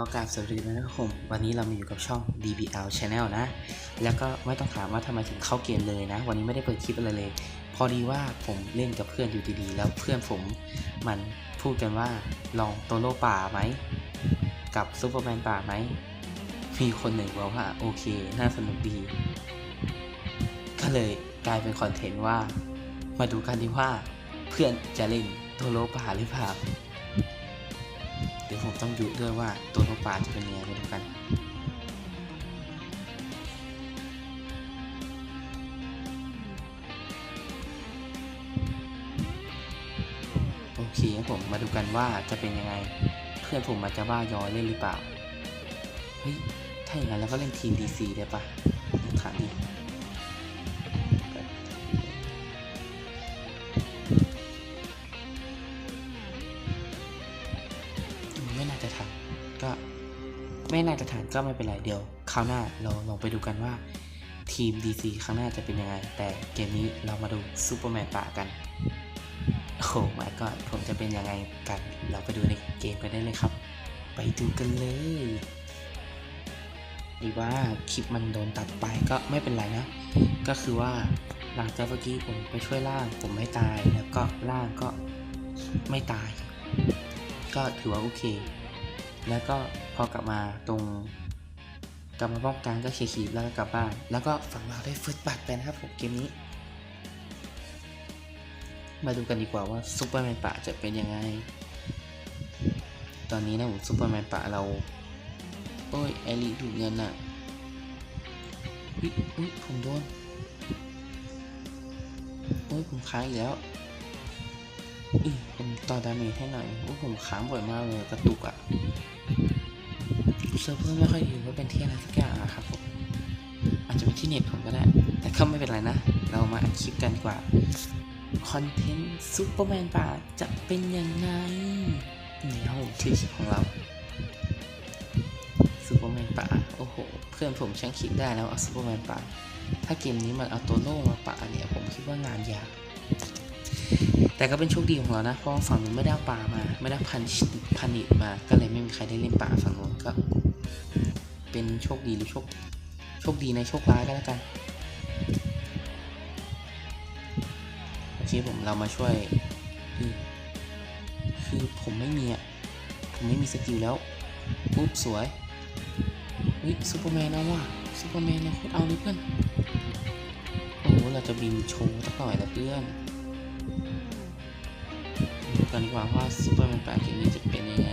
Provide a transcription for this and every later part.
ก็กราบสวัสดีนะครับผมวันนี้เรามาอยู่กับช่อง DBL Channel นะ แล้วก็ไม่ต้องถามว่าทำไมถึงเข้าเกมเลยนะ วันนี้ไม่ได้เปิดคลิปอะไรเลย พอดีว่าผมเล่นกับเพื่อนอยู่ดีๆ แล้วเพื่อนผมมันพูดกันว่าลองโตโร่ป่าไหม กับซูเปอร์แมนป่าไหม มีคนหนึ่งบอกว่าโอเค น่าสนุกดี ก็เลยกลายเป็นคอนเทนต์ว่า มาดูกันดีว่าเพื่อนจะเล่นโตโร่ป่าหรือเปล่า ดี๋ยวผมต้องดูด้วยว่าตัวโลป่าจะเป็นยังไงมาดูกันโอเคครับผมมาดูกันว่าจะเป็นยังไง เพื่อนผมมันจะว่ายอยเล่นหรือเปล่า เฮ้ย ถ้าอย่างนั้นเราก็เล่นทีม DC ได้ปะถามดิ ไม่น่าจะทันก็ไม่เป็นไรเดี๋ยวคราวหน้าเราลองไปดูกันว่า ทีม DC ครั้งหน้าจะเป็นยังไง แต่เกมนี้เรามาดูซูเปอร์แมนป่ากัน โอ้โหมาก็ผมจะเป็นยังไงกัน เราไปดูในเกมกันได้เลยครับ ไปดูกันเลยดีว่าคลิปมันโดนตัดไปก็ไม่เป็นไรนะ ก็คือว่าหลังจากเมื่อกี้ผมไปช่วยล่างผมไม่ตายแล้วก็ล่างก็ไม่ตาย ก็ถือว่าโอเค แล้วก็พอกลับมาตรงกลับมาป้องกันก็เคลียร์ๆแล้วก็กลับบ้าน แล้วก็ฝั่งเราได้ฟืดบัตไปนะครับผมเกมนี้ มาดูกันดีกว่าว่าซูเปอร์แมนป่าจะเป็นยังไง ตอนนี้นะผมซูเปอร์แมนป่าเรา โอ้ยไอรีดูดเงินอะอุ๊ยอุ๊ยผมโดนโอ้ยผมค้างอีกแล้วอือผมต่อดาเมจให้หน่อยโอ้ยผมค้างบ่อยมากเลยกระตุกอะเซิร์ฟเวอร์ไม่ค่อยดีว่าเป็นที่อะไรสักอย่างอะครับผมอาจจะเป็นที่เน็ตผมก็ได้ แต่ก็ไม่เป็นไรนะ เรามาอัดคลิปกันกว่าคอนเทนต์ซูเปอร์แมนป่าจะเป็นยังไงนี่ครับผมชื่อคลิปของเราซูเปอร์แมนป่าโอ้โห เพื่อนผมช่างคิดได้แล้วเอาซูเปอร์แมนป่าถ้าเกมนี้มันเอาตัวโล่มาป่าเนี่ยผมคิดว่างานยากแต่ก็เป็นโชคดีของเรานะ เพราะฝั่งนู้นไม่ได้ป่ามา ไม่ได้พันพันิตมา ก็เลยไม่มีใครได้เล่นป่าฝั่งนู้นก็ เป็นโชคดีหรือโชคโชคดีในโชคร้ายก็แล้วกันโอเคผมเรามาช่วยคือคือผมไม่มีอะผมไม่มีสกิลแล้วปุ๊บสวยเฮ้ยซูเปอร์แมนเอาว่ะซูเปอร์แมนเราโคตรเอาเลยเพื่อนโอ้โหเราจะบินโชว์สักหน่อยละเพื่อนดูกันดีกว่าว่าซูเปอร์แมนแปลเกมนี้จะเป็นยังไง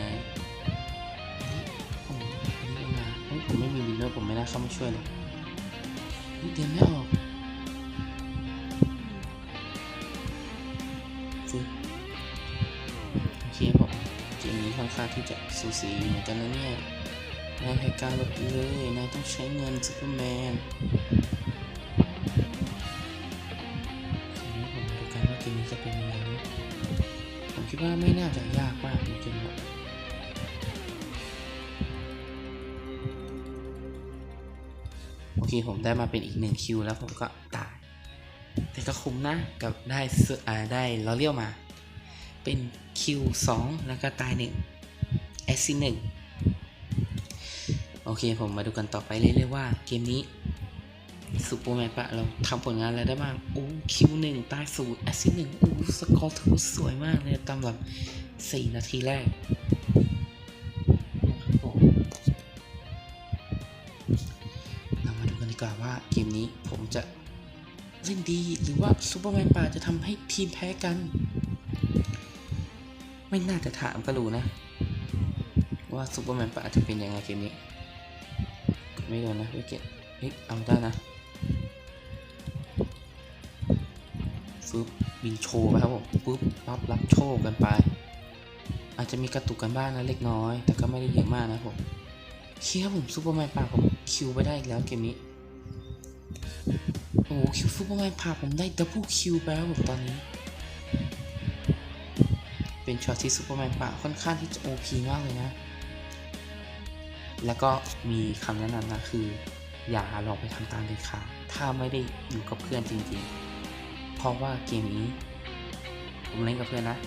ผมไม่มีบินด้วยผมไม่น่าเข้ามาช่วยเลยเฮ้ยเดินไม่ออกฟึบโอเคผมเกมนี้ค่อนข้างที่จะสูสีเหมือนกันนะเนี่ยนายให้การลบเลยนายต้องใช้เงินซูเปอร์แมนทีนี้ผมดูกันว่าเกมนี้จะเป็นยังไงผมคิดว่าไม่น่าจะยากมากในเกม เคผมได้มาเป็นอีกหนึ่งคิวแล้วผมก็ตาย แต่ก็คุ้มนะกับได้เสื้ออ่าได้ล้อเลี้ยวมา เป็นคิวสองแล้วก็ตายหนึ่งแอซหนึ่งโอเคผมมาดูกันต่อไปเรื่อยๆว่าเกมนี้ซูเปอร์แมนปะเราทำผลงานอะไรได้บ้างโอ้คิวหนึ่งตายศูนย์แอซหนึ่งโอ้สกอร์ถือสวยมากเลยตามหลังสี่นาทีแรก กว่าว่าเกมนี้ผมจะเล่นดีหรือว่าซูเปอร์แมนป่าจะทำให้ทีมแพ้กัน ไม่น่าจะถามก็รู้นะ ว่าซูเปอร์แมนป่าจะเป็นยังไงเกมนี้กดไม่โดนนะวิกเก็ตเฮ้ยเอาได้นะฟึบบินโชว์ไปครับผมปุ๊บรับรับโชว์กันไป อาจจะมีกระตุกกันบ้างนะเล็กน้อย แต่ก็ไม่ได้เยอะมากนะผมเคียร์ผมซูเปอร์แมนป่าผมคิวไปได้อีกแล้วเกมนี้ โอ้โหคิวซูเปอร์แมนพาผมได้ดับเบิลคิวไปแล้วผมตอนนี้ เป็นช็อตที่ซูเปอร์แมนป่าค่อนข้างที่จะโอพีมากเลยนะ แล้วก็มีคำแนะนำนะคือ อย่าลองไปทำตามเด็ดขาดถ้าไม่ได้อยู่กับเพื่อนจริงๆ เพราะว่าเกมนี้ ผมเล่นกับเพื่อนนะ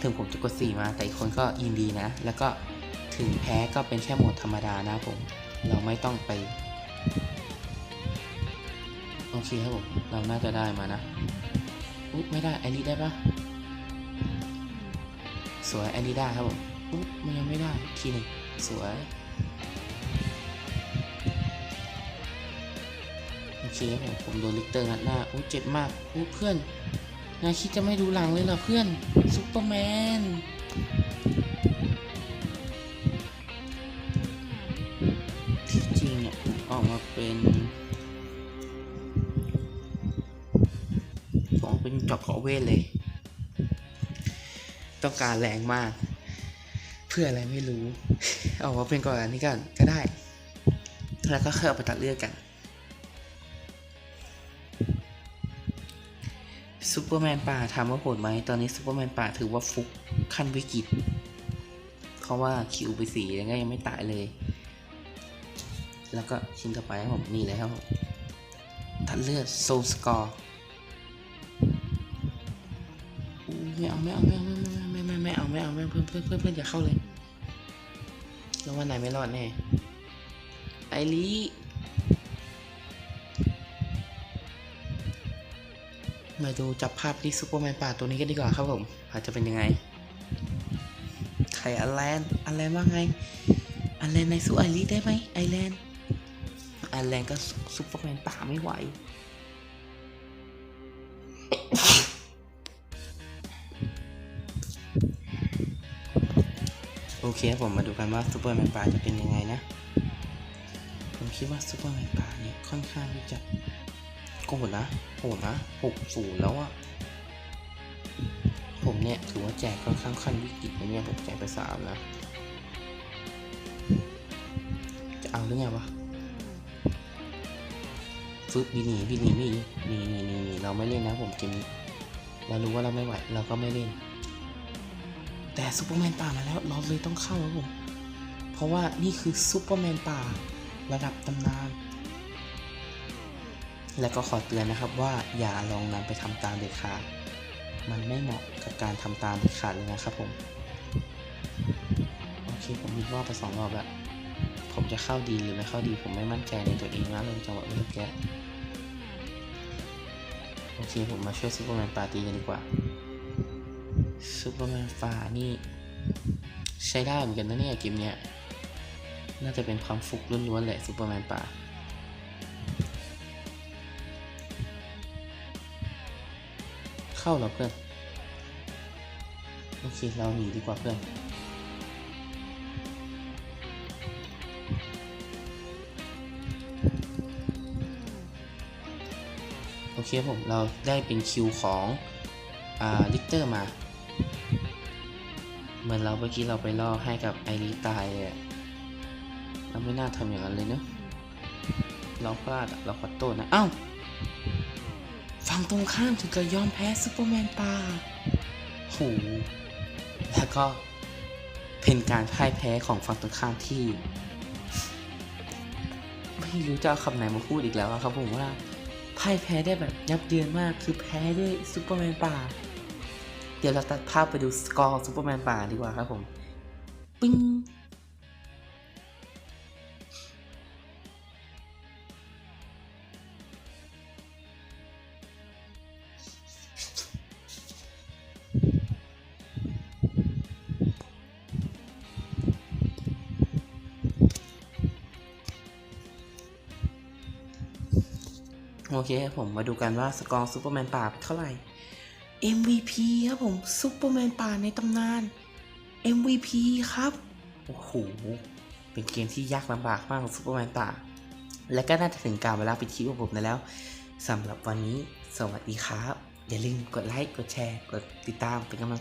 ถึงผมจะกดสี่มา แต่อีกคนก็ยินดีนะ แล้วก็ถึงแพ้ก็เป็นแค่โหมดธรรมดานะผม เราไม่ต้องไป อเคครับผม เราน่าจะได้มานะ อุ๊ไม่ได้ไอรีได้ปะสวยไอรีได้ครับผมอุ๊ยมันยังไม่ได้ทีหนึ่งสวยโอเคครับผมผมโดนลิกเตอร์งัดหน้าอุ๊เจ็บมากอุ๊เพื่อนนายคิดจะไม่ดูหลังเลยเหรอเพื่อนซูเปอร์แมนที่จริงเนี่ยออกมาเป็น เป็นจอกเกาะเวทเลย ต้องการแรงมาก เพื่ออะไรไม่รู้ เออกมาเป็นก่อนอันนี้กันก็ได้ แล้วก็เคยเอาไปตัดเลือดกันซูเปอร์แมนป่าถามว่าโหดไหม ตอนนี้ซูเปอร์แมนป่าถือว่าฟุกขั้นวิกฤต เพราะว่าคิวไปสีแล้วก็ยังไม่ตายเลย แล้วก็ชิ้นต่อไปผมนี่เลยครับผมตัดเลือดโซลสกอร์ ไม่เอาไม่เอาไม่เอาไม่ไม่ไม่เอาไม่เอาไม่เอาเพื่อนเพื่อนเพื่อนเพื่อนอย่าเข้าเลยแล้ววันไหนไม่รอดแน่ไอรีมาดูจับภาพที่ซูเปอร์แมนป่าตัวนี้กันดีกว่าครับผมอาจจะเป็นยังไงใครอแลนอแลนว่าไงอแลนในสู้ไอรีได้ไหมไอแลนไอแลนก็ซุปเปอร์แมนป่าไม่ไหว โอเคครับผมมาดูกันว่าซุปเปอร์แมนป่าจะเป็นยังไงนะ ผมคิดว่าซุปเปอร์แมนป่าเนี่ยค่อนข้างที่จะโกดนะโหดนะหกศูนแล้วอะผมเนี่ยถือว่าแจกค่อนข้างขั้นวิกฤตนะเนี่ยผมแจกไปสามนะ จะเอาหรือไงวะฟึบบินหนีบินหนีไม่หนีหนีหนีหนีหนีเราไม่เล่นนะผมเกมนี้เรารู้ว่าเราไม่ไหวเราก็ไม่เล่น แต่ซูเปอร์แมนป่ามาแล้วเราเลยต้องเข้าแล้วผม เพราะว่านี่คือซูเปอร์แมนป่าระดับตำนาน และก็ขอเตือนนะครับว่าอย่าลองนำไปทำตามเด็ดขาด มันไม่เหมาะกับการทำตามเด็ดขาดเลยนะครับผม โอเคผมมีรอบไปสองรอบแล้ว ผมจะเข้าดีหรือไม่เข้าดีผมไม่มั่นใจในตัวเองนะเลยจังหวะเมื่อกี้โอเคผมมาช่วยซูเปอร์แมนปาร์ตี้กันดีกว่า ซูเปอร์แมนฟ้านี่ ใช้ได้เหมือนกันนะเนี่ยเกมเนี้ย น่าจะเป็นความฟุกล้วนๆแหละซูเปอร์แมนป่าเข้าเหรอเพื่อน โอเค เราหนีดีกว่าเพื่อนโอเคผมเราได้เป็นคิวของอ่าลิกเตอร์มา เหมือนเราเมื่อกี้เราไปล่อให้กับไอรีตายเลยเราไม่น่าทำอย่างนั้นเลยเนอะเราพลาดอะเราขอโทษนะ เอ้าฝั่งตรงข้ามถึงกับยอมแพ้ซูเปอร์แมนป่าโหแล้วก็เป็นการพ่ายแพ้ของฝั่งตรงข้ามที่ ไม่รู้จะเอาคำไหนมาพูดอีกแล้วอะครับผมว่าพ่ายแพ้ได้แบบยับเยินมากคือแพ้ด้วยซูเปอร์แมนป่า เดี๋ยวเราตัดภาพไปดูสกอร์ซูเปอร์แมนป่าดีกว่าครับผม ปิ้งโอเคครับผมมาดูกันว่าสกอร์ซูเปอร์แมนป่าเป็นเท่าไหร่ MVP ครับผมซูเปอร์แมนป่าในตำนาน MVP ครับ โอ้โห เป็นเกมที่ยากลำบากมากของซูเปอร์แมนป่า และก็น่าจะถึงการเวลาปิดคลิปของผมแล้วสำหรับวันนี้ สวัสดีครับ อย่าลืมกดไลค์ กดแชร์ กดติดตามเป็นกำลัง